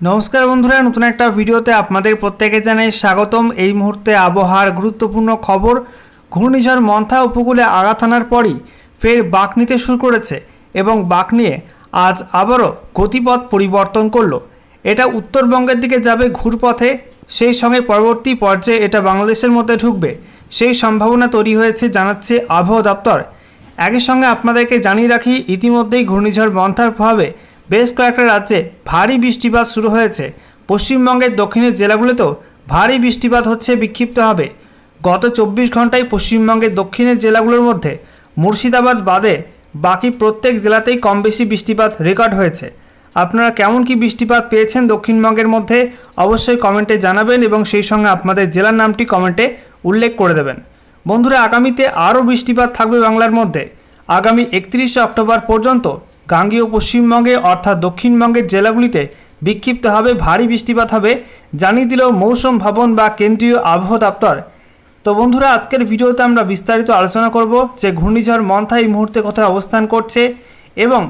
নমস্কার বন্ধুরা, নতুন একটা ভিডিওতে আপনাদের প্রত্যেকে জানাই স্বাগতম। এই মুহূর্তে আবহাওয়ার গুরুত্বপূর্ণ খবর, ঘূর্ণিঝড় মন্থা উপকূলে আঘাত আনার পরই ফের বাঁক নিতে শুরু করেছে এবং বাঁক নিয়ে আজ আবারও গতিপথ পরিবর্তন করল। এটা উত্তরবঙ্গের দিকে যাবে ঘুরপথে, সেই সঙ্গে পরবর্তী পর্যায়ে এটা বাংলাদেশের মধ্যে ঢুকবে, সেই সম্ভাবনা তৈরি হয়েছে জানাচ্ছে আবহাওয়া দপ্তর। একই সঙ্গে আপনাদেরকে জানিয়ে রাখি, ইতিমধ্যেই ঘূর্ণিঝড় মন্থার প্রভাবে বেশ কয়েকটা রাজ্যে ভারী বৃষ্টিপাত শুরু হয়েছে। পশ্চিমবঙ্গের দক্ষিণের জেলাগুলোতেও ভারী বৃষ্টিপাত হচ্ছে বিক্ষিপ্ত হবে। গত চব্বিশ ঘন্টায় পশ্চিমবঙ্গের দক্ষিণের জেলাগুলোর মধ্যে মুর্শিদাবাদ বাদে বাকি প্রত্যেক জেলাতেই কম বেশি বৃষ্টিপাত রেকর্ড হয়েছে। আপনারা কেমন কি বৃষ্টিপাত পেয়েছেন দক্ষিণবঙ্গের মধ্যে অবশ্যই কমেন্টে জানাবেন এবং সেই সঙ্গে আপনাদের জেলার নামটি কমেন্টে উল্লেখ করে দেবেন। বন্ধুরা, আগামীতে আরও বৃষ্টিপাত থাকবে বাংলার মধ্যে। আগামী একত্রিশে অক্টোবর পর্যন্ত গাঙ্গীয় পশ্চিমবঙ্গে অর্থাৎ দক্ষিণবঙ্গের জেলাগুলিতে বিক্ষিপ্ত হবে ভারী বৃষ্টিপাত হবে, জানিয়ে দিল মৌসুম ভবন বা কেন্দ্রীয় আবহাওয়া দপ্তর। তো বন্ধুরা, আজকের ভিডিওতে আমরা বিস্তারিত আলোচনা করব যে ঘূর্ণিঝড় মন্থা এই মুহূর্তে কোথায় অবস্থান করছে এবং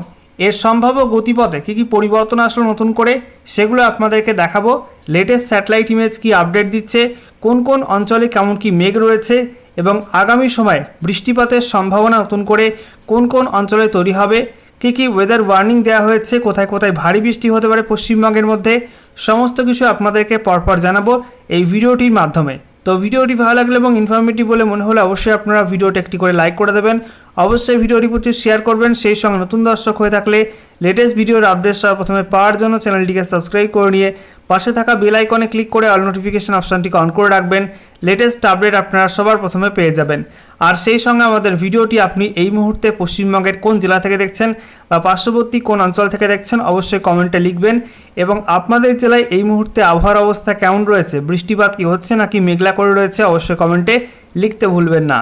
এর সম্ভাব্য গতিপথে কী কী পরিবর্তন আসলো নতুন করে সেগুলো আপনাদেরকে দেখাবো। লেটেস্ট স্যাটেলাইট ইমেজ কি আপডেট দিচ্ছে, কোন কোন অঞ্চলে কেমন কি মেঘ রয়েছে এবং আগামী সময়ে বৃষ্টিপাতের সম্ভাবনা নতুন করে কোন কোন অঞ্চলে তৈরি হবে কী কী ওয়েদার ওয়ার্নিং দেওয়া হয়েছে, কোথায় কোথায় ভারী বৃষ্টি হতে পারে পশ্চিমবঙ্গের মধ্যে, সমস্ত কিছু আপনাদেরকে পরপর জানাব এই ভিডিওটির মাধ্যমে। তো ভিডিওটি ভালো লাগলে এবং ইনফরমেটিভ বলে মনে হলে অবশ্যই আপনারা ভিডিওটি একটি করে লাইক করে দেবেন। অবশ্যই ভিডিওটি প্রতি শেয়ার করবেন। সেই সঙ্গে নতুন দর্শক হয়ে থাকলে লেটেস্ট ভিডিওর আপডেট সবার প্রথমে পাওয়ার জন্য চ্যানেলটিকে সাবস্ক্রাইব করে নিয়ে পাশে থাকা বেল আইকনে ক্লিক করে অল নোটিফিকেশন অপশানটিকে অন করে রাখবেন। লেটেস্ট আপডেট আপনারা সবার প্রথমে পেয়ে যাবেন। আর সেই সঙ্গে আমাদের ভিডিওটি আপনি এই মুহূর্তে পশ্চিমবঙ্গের কোন জেলা থেকে দেখছেন বা পার্শ্ববর্তী কোন অঞ্চল থেকে দেখছেন অবশ্যই কমেন্টে লিখবেন। এবং আপনাদের জেলায় এই মুহূর্তে আবহাওয়ার অবস্থা কেমন রয়েছে? বৃষ্টিপাত কি হচ্ছে নাকি মেঘলা করে রয়েছে? অবশ্যই কমেন্টে লিখতে ভুলবেন না।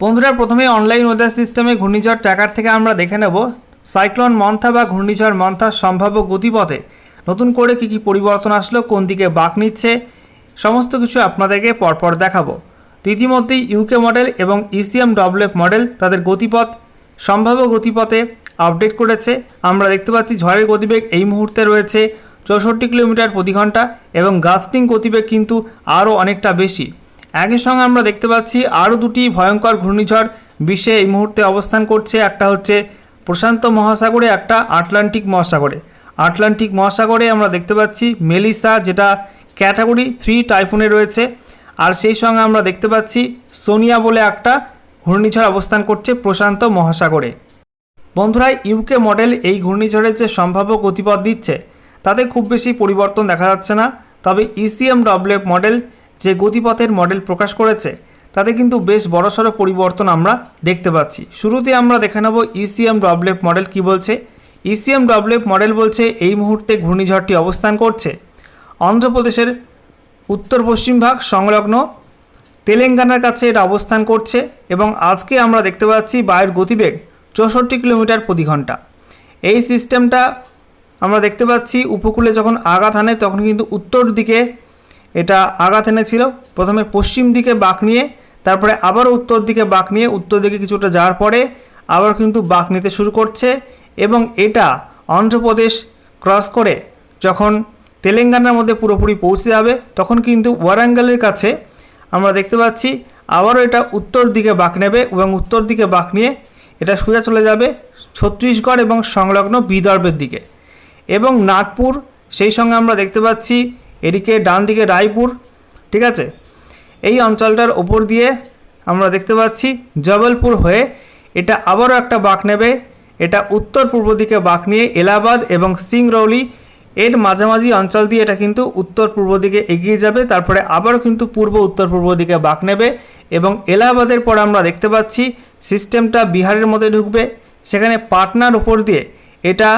বন্ধুরা, প্রথমে অনলাইন ওয়েদার সিস্টেমে ঘূর্ণিঝড় ট্র্যাকার থেকে আমরা দেখে নেব সাইক্লোন মন্থা বা ঘূর্ণিঝড় মন্থার সম্ভাব্য গতিপথে। নতুন করে কী কী পরিবর্তন আসলো, কোন দিকে বাঁক নিচ্ছে, সমস্ত কিছু আপনাদেরকে পরপর দেখাবো। তো ইতিমধ্যেই ইউকে মডেল এবং ইসিএম ডব্লিউএফ মডেল তাদের গতিপথ, সম্ভাব্য গতিপথে আপডেট করেছে। আমরা দেখতে পাচ্ছি ঝড়ের গতিবেগ এই মুহূর্তে রয়েছে চৌষট্টি কিলোমিটার প্রতি ঘণ্টা এবং গাস্টিং গতিবেগ কিন্তু আরও অনেকটা বেশি। একই সঙ্গে আমরা দেখতে পাচ্ছি আরও দুটি ভয়ঙ্কর ঘূর্ণিঝড় বিশ্বে এই মুহূর্তে অবস্থান করছে। একটা হচ্ছে প্রশান্ত মহাসাগরে, একটা আটলান্টিক মহাসাগরে। আটলান্টিক মহাসাগরে আমরা দেখতে পাচ্ছি মেলিসা, যেটা ক্যাটাগরি থ্রি টাইফুনে রয়েছে। আর সেই সঙ্গে আমরা দেখতে পাচ্ছি সোনিয়া বলে একটা ঘূর্ণিঝড় অবস্থান করছে প্রশান্ত মহাসাগরে। বন্ধুরা ইউকে মডেল এই ঘূর্ণিঝড়ের যে সম্ভাব্য গতিপথ দিচ্ছে, তাতে খুব বেশি পরিবর্তন দেখা যাচ্ছে না। তবে ইসিএম ডব্লিউএফ মডেল যে গতিপথের মডেল প্রকাশ করেছে, তাতে কিন্তু বেশ বড়সড় পরিবর্তন আমরা দেখতে পাচ্ছি। শুরুতে আমরা দেখে নেব E ইসিএম ডব্লিউএফ মডেল কি বলছে। E ইসিএম ডব্লিউএফ মডেল বলছে, এই মুহূর্তে ঘূর্ণিঝড়টি অবস্থান করছে। অন্ধ্রপ্রদেশের উত্তর পশ্চিম ভাগ সংলগ্ন তেলেঙ্গানার কাছে এটা অবস্থান করছে এবং আজকে আমরা দেখতে পাচ্ছি বায়ুর গতিবেগ চৌষট্টি কিলোমিটার প্রতি ঘণ্টা। এই সিস্টেমটা আমরা দেখতে পাচ্ছি, উপকূলে যখন আঘাত আনে তখন কিন্তু উত্তর দিকে এটা আঘাত এনেছিল। প্রথমে পশ্চিম দিকে বাঁক নিয়ে, তারপরে আবারও উত্তর দিকে বাঁক নিয়ে, উত্তর দিকে কিছুটা যাওয়ার পরে আবার কিন্তু বাঁক নিতে শুরু করছে এবং এটা অন্ধ্রপ্রদেশ ক্রস করে যখন তেলেঙ্গানার মধ্যে পুরোপুরি পৌঁছে যাবে, তখন কিন্তু ওয়ারাঙ্গালের কাছে আমরা দেখতে পাচ্ছি আবারও এটা উত্তর দিকে বাঁক নেবে এবং উত্তর দিকে বাঁক নিয়ে এটা সোজা চলে যাবে ছত্তিশগড় এবং সংলগ্ন বিদর্ভের দিকে। এবং নাগপুর, সেই সঙ্গে আমরা দেখতে পাচ্ছি এদিকে ডান দিকে রায়পুর, ঠিক আছে? এই অঞ্চলটার ওপর দিয়ে আমরা দেখতে পাচ্ছি জবলপুর হয়ে এটা আবারও একটা বাঁক নেবে। এটা উত্তর পূর্ব দিকে বাঁক নিয়ে এলাহাবাদ এবং সিংরৌলি এর মাঝামাঝি অঞ্চল দিয়ে এটা কিন্তু উত্তর পূর্ব দিকে এগিয়ে যাবে। তারপরে আবারও কিন্তু পূর্ব উত্তর পূর্ব দিকে বাঁক নেবে এবং এলাহাবাদের পর আমরা দেখতে পাচ্ছি সিস্টেমটা বিহারের মধ্যে ঢুকবে। সেখানে পাটনার উপর দিয়ে এটা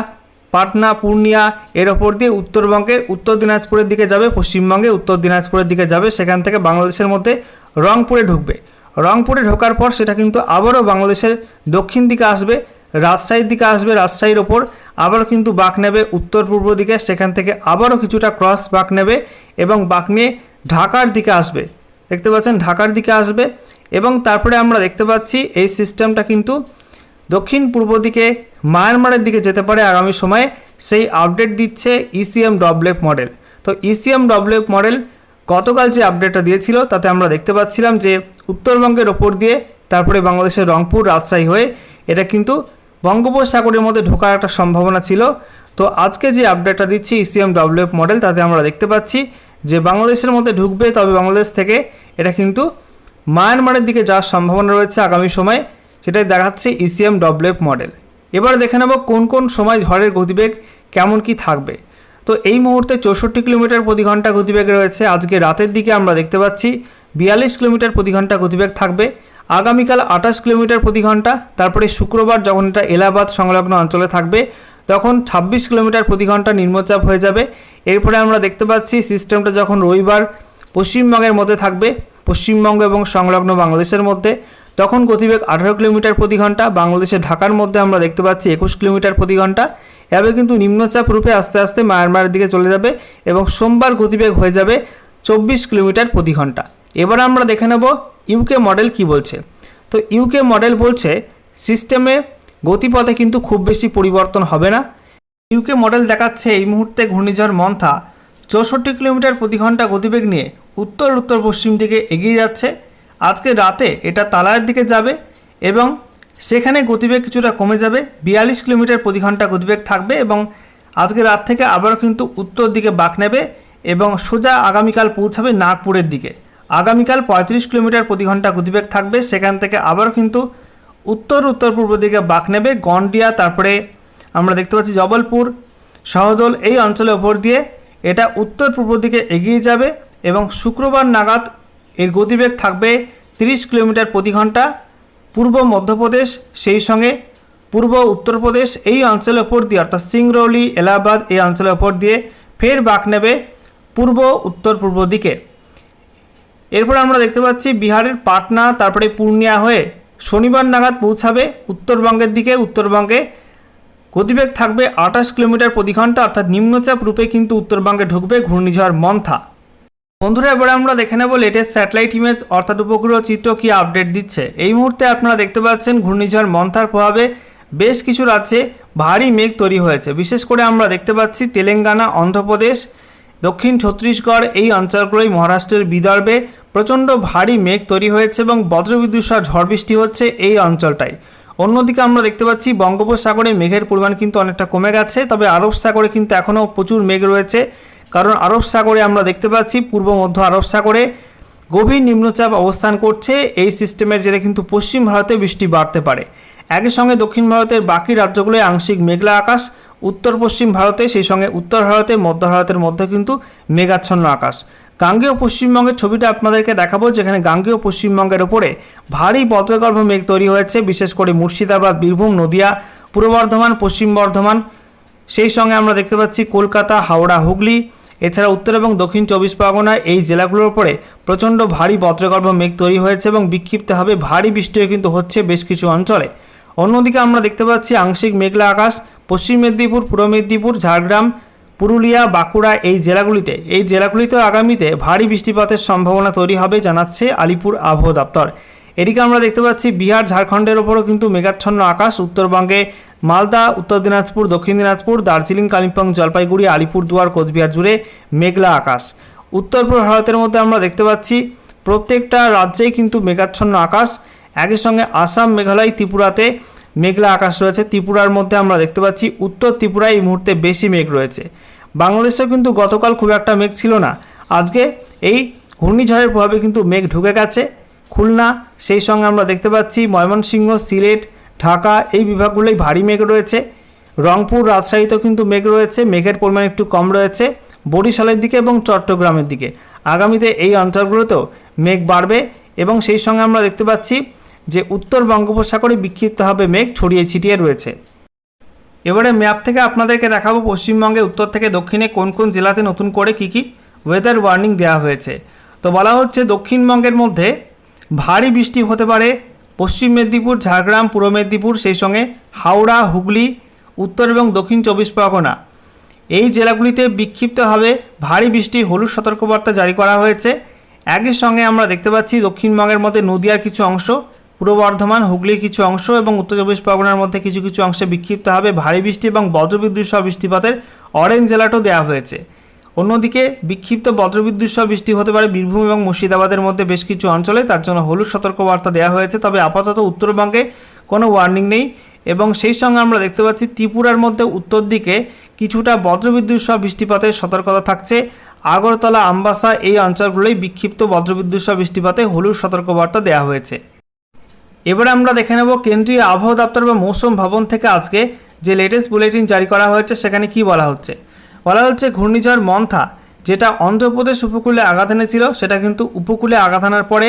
পাটনা, পূর্ণিয়া, এর ওপর দিয়ে উত্তরবঙ্গের উত্তর দিনাজপুরের দিকে যাবে, পশ্চিমবঙ্গে উত্তর দিনাজপুরের দিকে যাবে, সেখান থেকে বাংলাদেশের মধ্যে রংপুরে ঢুকবে। রংপুরে ঢোকার পর সেটা কিন্তু আবারও বাংলাদেশের দক্ষিণ দিকে আসবে, রাজশাহীর দিকে আসবে, রাজশাহীর ওপর আবারও কিন্তু বাঁক নেবে, উত্তর পূর্ব দিকে সেখান থেকে আবারও কিছুটা ক্রস বাঁক নেবে এবং বাঁক নিয়ে ঢাকার দিকে আসবে। দেখতে পাচ্ছেন, ঢাকার দিকে আসবে এবং তারপরে আমরা দেখতে পাচ্ছি এই সিস্টেমটা কিন্তু দক্ষিণ পূর্ব দিকে মায়ানমারের দিকে যেতে পারে আগামী সময়ে। সেই আপডেট দিচ্ছে ইসিএম ডবলেপ মডেল তো ইসিএম ডবলেপ মডেল গতকাল যে আপডেটটা দিয়েছিল, তাতে আমরা দেখতে পাচ্ছিলাম যে উত্তরবঙ্গের ওপর দিয়ে তারপরে বাংলাদেশের রংপুর রাজশাহী হয়ে এটা কিন্তু বঙ্গোপসাগরের মধ্যে ঢোকার একটা সম্ভাবনা ছিল। তো আজকে যে আপডেটটা দিচ্ছি ইসিএম ডবলেপ মডেল তাতে আমরা দেখতে পাচ্ছি যে বাংলাদেশের মধ্যে ঢুকবে, তবে বাংলাদেশ থেকে এটা কিন্তু মায়ানমারের দিকে যাওয়ার সম্ভাবনা রয়েছে আগামী সময়ে। সেটাই দেখাচ্ছে E ইসিএম ডবলেপ মডেল এবার দেখে নেব কোন কোন সময় ঝড়ের গতিবেগ কেমন কি থাকবে। তো এই মুহূর্তে চৌষট্টি কিলোমিটার প্রতি ঘণ্টা গতিবেগ রয়েছে। আজকে রাতের দিকে আমরা দেখতে পাচ্ছি বিয়াল্লিশ কিলোমিটার প্রতি ঘণ্টা গতিবেগ থাকবে। আগামীকাল আঠাশ কিলোমিটার প্রতি ঘণ্টা, তারপরে শুক্রবার যখন এটা এলাহাবাদ সংলগ্ন অঞ্চলে থাকবে, তখন ছাব্বিশ কিলোমিটার প্রতি ঘণ্টা নিম্নচাপ হয়ে যাবে। এরপরে আমরা দেখতে পাচ্ছি সিস্টেমটা যখন রবিবার পশ্চিমবঙ্গের মধ্যে থাকবে, পশ্চিমবঙ্গ এবং সংলগ্ন বাংলাদেশের মধ্যে। তখন গতিবেগ আঠারো কিলোমিটার প্রতি ঘণ্টা, বাংলাদেশের ঢাকার মধ্যে আমরা দেখতে পাচ্ছি একুশ কিলোমিটার প্রতি ঘণ্টা। এভাবে কিন্তু নিম্নচাপ রূপে আস্তে আস্তে মায়ানমারের দিকে চলে যাবে এবং সোমবার গতিবেগ হয়ে যাবে চব্বিশ কিলোমিটার প্রতি ঘণ্টা। এবার আমরা দেখে নেব ইউকে মডেল কি বলছে। তো ইউকে মডেল বলছে সিস্টেমে গতিপথে কিন্তু খুব বেশি পরিবর্তন হবে না। ইউকে মডেল দেখাচ্ছে এই মুহূর্তে ঘূর্ণিঝড় মন্থা। চৌষট্টি কিলোমিটার প্রতি ঘণ্টা গতিবেগ নিয়ে উত্তর উত্তর পশ্চিম দিকে এগিয়ে যাচ্ছে। আজকে রাতে এটা তালায়ের দিকে যাবে এবং সেখানে গতিবেগ কিছুটা কমে যাবে। বিয়াল্লিশ কিলোমিটার প্রতি ঘণ্টা গতিবেগ থাকবে এবং আজকে রাত থেকে আবারও কিন্তু উত্তর দিকে বাঁক নেবে এবং সোজা আগামীকাল পৌঁছাবে নাগপুরের দিকে। আগামীকাল পঁয়ত্রিশ কিলোমিটার প্রতি ঘণ্টা গতিবেগ থাকবে। সেখান থেকে আবারও কিন্তু উত্তর উত্তর পূর্ব দিকে বাঁক নেবে গন্ডিয়া, তারপরে আমরা দেখতে পাচ্ছি জবলপুর সহদল এই অঞ্চলের ওপর দিয়ে এটা উত্তর পূর্ব দিকে এগিয়ে যাবে এবং শুক্রবার নাগাদ এর গতিবেগ থাকবে তিরিশ কিলোমিটার প্রতি ঘণ্টা। পূর্ব মধ্যপ্রদেশ, সেই সঙ্গে পূর্ব উত্তরপ্রদেশ, এই অঞ্চলের ওপর দিয়ে, অর্থাৎ সিংরৌলি, এলাহাবাদ, এই অঞ্চলের ওপর দিয়ে ফের বাঁক নেবে পূর্ব, উত্তর, পূর্ব দিকে। এরপর আমরা দেখতে পাচ্ছি বিহারের পাটনা, তারপরে পূর্ণিয়া হয়ে শনিবার নাগাদ পৌঁছাবে উত্তরবঙ্গের দিকে। উত্তরবঙ্গে গতিবেগ থাকবে আঠাশ কিলোমিটার প্রতি ঘণ্টা, অর্থাৎ নিম্নচাপ রূপে কিন্তু উত্তরবঙ্গে ঢুকবে ঘূর্ণিঝড় মন্থা। বন্ধুরা, এবারে আমরা দেখে নেব লেটেস্ট স্যাটেলাইট ইমেজ অর্থাৎ উপগ্রহ চিত্র কি আপডেট দিচ্ছে। এই মুহূর্তে আপনারা দেখতে পাচ্ছেন ঘূর্ণিঝড় মন্থার প্রভাবে বেশ কিছু রাজ্যে ভারী মেঘ তৈরি হয়েছে। বিশেষ করে আমরা দেখতে পাচ্ছি তেলেঙ্গানা, অন্ধ্রপ্রদেশ, দক্ষিণ ছত্তিশগড়, এই অঞ্চলগুলোই মহারাষ্ট্রের বিদর্ভে প্রচণ্ড ভারী মেঘ তৈরি হয়েছে এবং বজ্রবিদ্যুৎ সহ ঝড় বৃষ্টি হচ্ছে এই অঞ্চলটায়। অন্যদিকে আমরা দেখতে পাচ্ছি বঙ্গোপসাগরে মেঘের পরিমাণ কিন্তু অনেকটা কমে গেছে, তবে আরব সাগরে কিন্তু এখনও প্রচুর মেঘ রয়েছে। কারণ আরব সাগরে আমরা দেখতে পাচ্ছি পূর্ব মধ্য আরব সাগরে গভীর নিম্নচাপ অবস্থান করছে। এই সিস্টেমের জেরে কিন্তু পশ্চিম ভারতে বৃষ্টি বাড়তে পারে। একই সঙ্গে দক্ষিণ ভারতের বাকি রাজ্যগুলোয় আংশিক মেঘলা আকাশ। উত্তর পশ্চিম ভারতে, সেই সঙ্গে উত্তর ভারতে, মধ্য ভারতের মধ্যে কিন্তু মেঘাচ্ছন্ন আকাশ। গাঙ্গেয় পশ্চিমবঙ্গের ছবিটা আপনাদেরকে দেখাবো, যেখানে গাঙ্গেয় পশ্চিমবঙ্গের ওপরে ভারী বজ্রগর্ভ মেঘ তৈরি হয়েছে, বিশেষ করে মুর্শিদাবাদ, বীরভূম, নদিয়া, পূর্ব বর্ধমান, পশ্চিম বর্ধমান। সেই সঙ্গে আমরা দেখতে পাচ্ছি কলকাতা, হাওড়া, হুগলি এছাড়া উত্তর এবং দক্ষিণ চব্বিশ পরগনা এই জেলাগুলোর উপরে প্রচণ্ড ভারী বজ্রগর্ভ মেঘ তৈরি হয়েছে এবং বিক্ষিপ্তভাবে ভারী বৃষ্টিও কিন্তু হচ্ছে বেশ কিছু অঞ্চলে। অন্যদিকে আমরা দেখতে পাচ্ছি আংশিক মেঘলা আকাশ, পশ্চিম মেদিনীপুর, পূর্ব মেদিনীপুর, ঝাড়গ্রাম, পুরুলিয়া, বাঁকুড়া এই জেলাগুলিতে। এই জেলাগুলিতে আগামীতে ভারী বৃষ্টিপাতের সম্ভাবনা তৈরি হবে জানাচ্ছে আলিপুর আবহাওয়া দপ্তর। এদিকে আমরা দেখতে পাচ্ছি বিহার, ঝাড়খণ্ডের ওপরও কিন্তু মেঘাচ্ছন্ন আকাশ, উত্তরবঙ্গে মালদা, উত্তর দিনাজপুর, দক্ষিণ দিনাজপুর, দার্জিলিং, কালিম্পং, জলপাইগুড়ি আলিপুরদুয়ার কোচবিহার জুড়ে মেঘলা আকাশ। উত্তর পূর্ব ভারতের মধ্যে আমরা দেখতে পাচ্ছি, প্রত্যেকটা রাজ্যেই কিন্তু মেঘাচ্ছন্ন আকাশ। একই সঙ্গে আসাম, মেঘালয়, ত্রিপুরাতে মেঘলা আকাশ রয়েছে। ত্রিপুরার মধ্যে আমরা দেখতে পাচ্ছি, উত্তর ত্রিপুরায় এই মুহূর্তে বেশি মেঘ রয়েছে। বাংলাদেশেও কিন্তু গতকাল খুব একটা মেঘ ছিল না। আজকে এই ঘূর্ণিঝড়ের প্রভাবে কিন্তু মেঘ ঢুকে গেছে। খুলনা, সেই সঙ্গে আমরা দেখতে পাচ্ছি, ময়মনসিংহ, সিলেট ঢাকা, এই বিভাগগুলোই ভারী মেঘ রয়েছে। রংপুর রাজশাহীতেও কিন্তু মেঘ রয়েছে, মেঘের পরিমাণ একটু কম রয়েছে। বরিশালের দিকে এবং চট্টগ্রামের দিকে। আগামীতে এই অঞ্চলগুলোতেও মেঘ বাড়বে এবং সেই সঙ্গে আমরা দেখতে পাচ্ছি যে উত্তর বঙ্গোপসাগরে বিক্ষিপ্তভাবে মেঘ ছড়িয়ে ছিটিয়ে রয়েছে। এবারে ম্যাপ থেকে আপনাদেরকে দেখাবো পশ্চিমবঙ্গে উত্তর থেকে দক্ষিণে কোন কোন জেলাতে নতুন করে কি কি ওয়েদার ওয়ার্নিং দেওয়া হয়েছে। তো বলা হচ্ছে দক্ষিণবঙ্গের মধ্যে ভারী বৃষ্টি হতে পারে পশ্চিম মেদিনীপুর, ঝাড়গ্রাম, পূর্ব মেদিনীপুর, সেই সঙ্গে হাওড়া, হুগলি, উত্তর এবং দক্ষিণ চব্বিশ পরগনা। এই জেলাগুলিতে বিক্ষিপ্তভাবে ভারী বৃষ্টি, হলুদ সতর্কবার্তা জারি করা হয়েছে। একই সঙ্গে আমরা দেখতে পাচ্ছি দক্ষিণবঙ্গের মধ্যে নদিয়ার কিছু অংশ, পূর্ব বর্ধমান, হুগলির কিছু অংশ এবং উত্তর চব্বিশ পরগনার মধ্যে কিছু কিছু অংশে বিক্ষিপ্ত হবে ভারী বৃষ্টি এবং বজ্রবিদ্যুৎ সহ বৃষ্টিপাতের অরেঞ্জ অ্যালার্টও দেওয়া হয়েছে। অন্যদিকে বিক্ষিপ্ত বজ্রবিদ্যুৎ সহ বৃষ্টি হতে পারে বীরভূম এবং মুর্শিদাবাদের মধ্যে বেশ কিছু অঞ্চলে। তার জন্য হলুদ সতর্কবার্তা দেওয়া হয়েছে। তবে আপাতত উত্তরবঙ্গে কোনো ওয়ার্নিং নেই এবং সেই সঙ্গে আমরা দেখতে পাচ্ছি ত্রিপুরার মধ্যে উত্তর দিকে কিছুটা বজ্রবিদ্যুৎ সহ বৃষ্টিপাতের সতর্কতা থাকছে। আগরতলা, আমবাসা এই অঞ্চলগুলোই বিক্ষিপ্ত বজ্রবিদ্যুৎ সহ বৃষ্টিপাতে হলুদ সতর্কবার্তা দেওয়া হয়েছে। এবারে আমরা দেখে নেব কেন্দ্রীয় আবহাওয়া দপ্তর বা মৌসুম ভবন থেকে আজকে যে লেটেস্ট বুলেটিন জারি করা হয়েছে, সেখানে কি বলা হচ্ছে। বলা হচ্ছে ঘূর্ণিঝড় মন্থা, যেটা অন্ধ্রপ্রদেশ উপকূলে আঘাত এনেছিল, সেটা কিন্তু উপকূলে আঘাত আনার পরে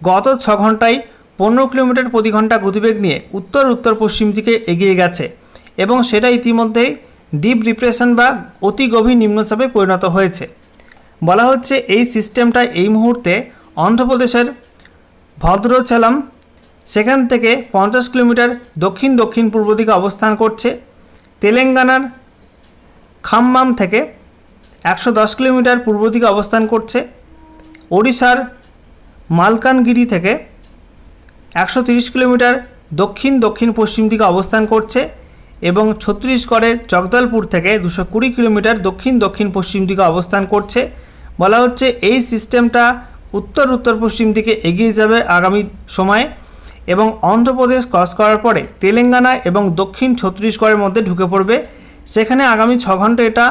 গত ছ ঘন্টায় পনেরো কিলোমিটার প্রতি ঘণ্টা গতিবেগ নিয়ে উত্তর উত্তর পশ্চিম দিকে এগিয়ে গেছে এবং সেটা ইতিমধ্যেই ডিপ ডিপ্রেশন বা অতি গভীর নিম্নচাপে পরিণত হয়েছে। বলা হচ্ছে এই সিস্টেমটা এই মুহূর্তে অন্ধ্রপ্রদেশের ভদ্রচালাম, সেখান থেকে পঞ্চাশ কিলোমিটার দক্ষিণ দক্ষিণ পূর্ব দিকে অবস্থান করছে। তেলেঙ্গানার খাম্মাম থেকে একশো দশ কিলোমিটার পূর্ব দিকে অবস্থান করছে। ওড়িশার মালকানগিরি থেকে একশো তিরিশ কিলোমিটার দক্ষিণ দক্ষিণ পশ্চিম দিকে অবস্থান করছে এবং ছত্তিশগড়ের জগদলপুর থেকে দুশো কুড়ি কিলোমিটার দক্ষিণ দক্ষিণ পশ্চিম দিকে অবস্থান করছে। বলা হচ্ছে এই সিস্টেমটা উত্তর উত্তর পশ্চিম দিকে এগিয়ে যাবে আগামী সময়ে এবং অন্ধ্রপ্রদেশ ক্রস করার পরে তেলেঙ্গানা এবং দক্ষিণ ছত্তিশগড়ের মধ্যে ঢুকে পড়বে। সেখানে আগামী ছ ঘণ্টা এটা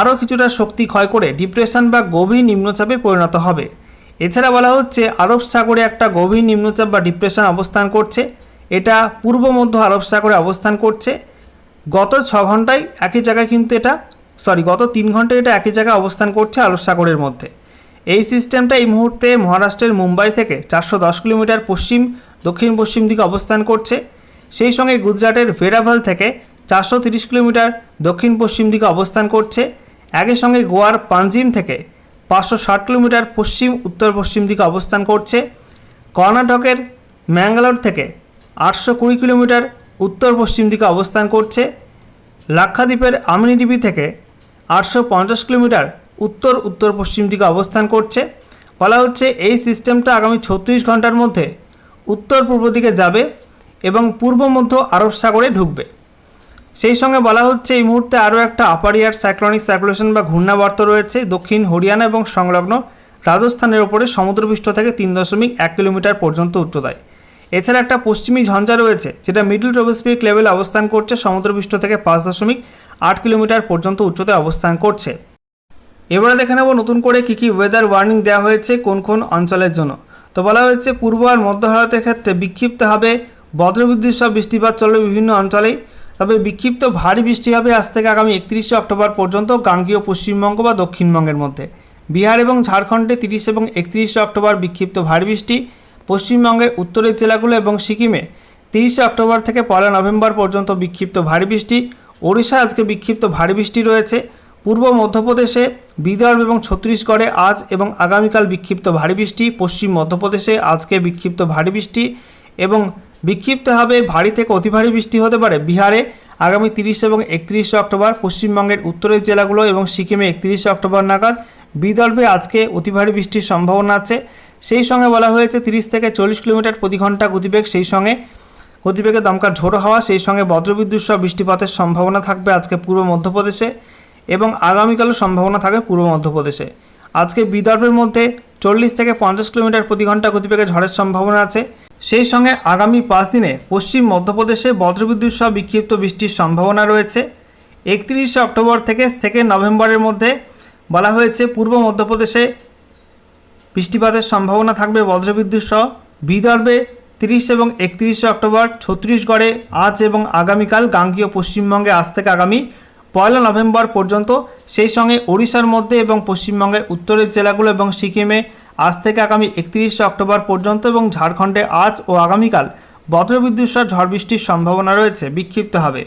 আরও কিছুটা শক্তি ক্ষয় করে ডিপ্রেশন বা গভীর নিম্নচাপে পরিণত হবে। এছাড়া বলা হচ্ছে, আরব সাগরে একটা গভীর নিম্নচাপ বা ডিপ্রেশন অবস্থান করছে। এটা পূর্ব মধ্য আরব সাগরে অবস্থান করছে। গত ছ ঘন্টায় একই জায়গায় কিন্তু এটা সরি গত তিন ঘন্টায় এটা একই জায়গায় অবস্থান করছে আরব সাগরের মধ্যে। এই সিস্টেমটা এই মুহূর্তে মহারাষ্ট্রের মুম্বাই থেকে চারশো দশ কিলোমিটার পশ্চিম দক্ষিণ পশ্চিম দিকে অবস্থান করছে। সেই সঙ্গে গুজরাটের ভেরাভাল থেকে চারশো তিরিশ কিলোমিটার দক্ষিণ পশ্চিম দিকে অবস্থান করছে। একই সঙ্গে গোয়ার পাঞ্জিম থেকে পাঁচশো ষাট কিলোমিটার পশ্চিম উত্তর পশ্চিম দিকে অবস্থান করছে। কর্ণাটকের ম্যাঙ্গালোর থেকে আটশো কুড়ি কিলোমিটার উত্তর পশ্চিম দিকে অবস্থান করছে। লাক্ষাদ্বীপের আমিনিডিবি থেকে আটশো পঞ্চাশ কিলোমিটার উত্তর উত্তর পশ্চিম দিকে অবস্থান করছে। বলা হচ্ছে এই সিস্টেমটা আগামী ছত্রিশ ঘণ্টার মধ্যে উত্তর পূর্ব দিকে যাবে এবং পূর্ব মধ্য আরব সাগরে ঢুকবে। সেই সঙ্গে বলা হচ্ছে, এই মুহূর্তে আরও একটা আপার ইয়ার সাইক্লনিক সার্কুলেশন বা ঘূর্ণাবর্ত রয়েছে। দক্ষিণ হরিয়ানা এবং সংলগ্ন রাজস্থানের ওপরে সমুদ্রপৃষ্ঠ থেকে তিন দশমিক এক কিলোমিটার পর্যন্ত উচ্চতায়। এছাড়া একটা পশ্চিমী ঝঞ্ঝা রয়েছে, যেটা মিডল ট্রোবোস্ফিয়ারিক লেভেলে অবস্থান করছে, সমুদ্রপৃষ্ঠ থেকে পাঁচ দশমিক আট কিলোমিটার পর্যন্ত উচ্চতায় অবস্থান করছে। এবারে দেখে নেব নতুন করে কী কী ওয়েদার ওয়ার্নিং দেওয়া হয়েছে কোন কোন অঞ্চলের জন্য। তো বলা হয়েছে, পূর্ব আর মধ্য ভারতের ক্ষেত্রে বিক্ষিপ্ত হবে, বজ্রবিদ্যুৎ সহ বৃষ্টিপাত চলবে বিভিন্ন অঞ্চলেই। তবে বিক্ষিপ্ত ভারী বৃষ্টি হবে আজ থেকে আগামী একত্রিশে অক্টোবর পর্যন্ত গাঙ্গীয়, পশ্চিমবঙ্গ বা দক্ষিণবঙ্গের মধ্যে। বিহার এবং ঝাড়খণ্ডে তিরিশ এবং একত্রিশে অক্টোবর বিক্ষিপ্ত ভারী বৃষ্টি। পশ্চিমবঙ্গের উত্তরের জেলাগুলো এবং সিকিমে তিরিশে অক্টোবর থেকে পয়লা নভেম্বর পর্যন্ত বিক্ষিপ্ত ভারী বৃষ্টি। ওড়িশা আজকে বিক্ষিপ্ত ভারী বৃষ্টি রয়েছে। পূর্ব মধ্যপ্রদেশে, বিদর্ভ এবং ছত্তিশগড়ে আজ এবং আগামীকাল বিক্ষিপ্ত ভারী বৃষ্টি। পশ্চিম মধ্যপ্রদেশে আজকে বিক্ষিপ্ত ভারী বৃষ্টি এবং বিক্ষিপ্ত হবে ভারী থেকে অতি ভারী বৃষ্টি হতে পারে। বিহারে আগামী তিরিশ এবং একত্রিশে অক্টোবর, পশ্চিমবঙ্গের উত্তরের জেলাগুলো এবং সিকিমে একত্রিশে অক্টোবর নাগাদ বিদর্ভে আজকে অতি ভারী বৃষ্টির সম্ভাবনা আছে। সেই সঙ্গে বলা হয়েছে তিরিশ থেকে চল্লিশ কিলোমিটার প্রতি ঘণ্টা গতিবেগ, সেই সঙ্গে গতিবেগে দমকার ঝোড়ো হওয়া, সেই সঙ্গে বজ্রবিদ্যুৎ সহ বৃষ্টিপাতের সম্ভাবনা থাকবে আজকে পূর্ব মধ্যপ্রদেশে এবং আগামীকালও সম্ভাবনা থাকবে পূর্ব মধ্যপ্রদেশে। আজকে বিদর্ভের মধ্যে চল্লিশ থেকে পঞ্চাশ কিলোমিটার প্রতি ঘণ্টা গতিবেগে ঝড়ের সম্ভাবনা আছে। সেই সঙ্গে আগামী পাঁচ দিনে পশ্চিম মধ্যপ্রদেশে বজ্রবিদ্যুৎ সহ বিক্ষিপ্ত বৃষ্টির সম্ভাবনা রয়েছে। একত্রিশে অক্টোবর থেকে সেকেন্ড নভেম্বরের মধ্যে বলা হয়েছে পূর্ব মধ্যপ্রদেশে বৃষ্টিপাতের সম্ভাবনা থাকবে বজ্রবিদ্যুৎ সহ। বিদর্ভে তিরিশ এবং একত্রিশে অক্টোবর ছত্তিশগড়ে আজ এবং আগামীকাল গাঙ্গীয় পশ্চিমবঙ্গে আজ থেকে আগামী পয়লা নভেম্বর পর্যন্ত। সেই সঙ্গে ওড়িশার মধ্যে এবং পশ্চিমবঙ্গের উত্তরের জেলাগুলো এবং সিকিমে আজ থেকে আগামী একত্রিশে অক্টোবর পর্যন্ত এবং ঝাড়খণ্ডে আজ ও আগামীকাল বজ্রবিদ্যুৎ সহ ঝড় বৃষ্টির সম্ভাবনা রয়েছে। বিক্ষিপ্ত হবে।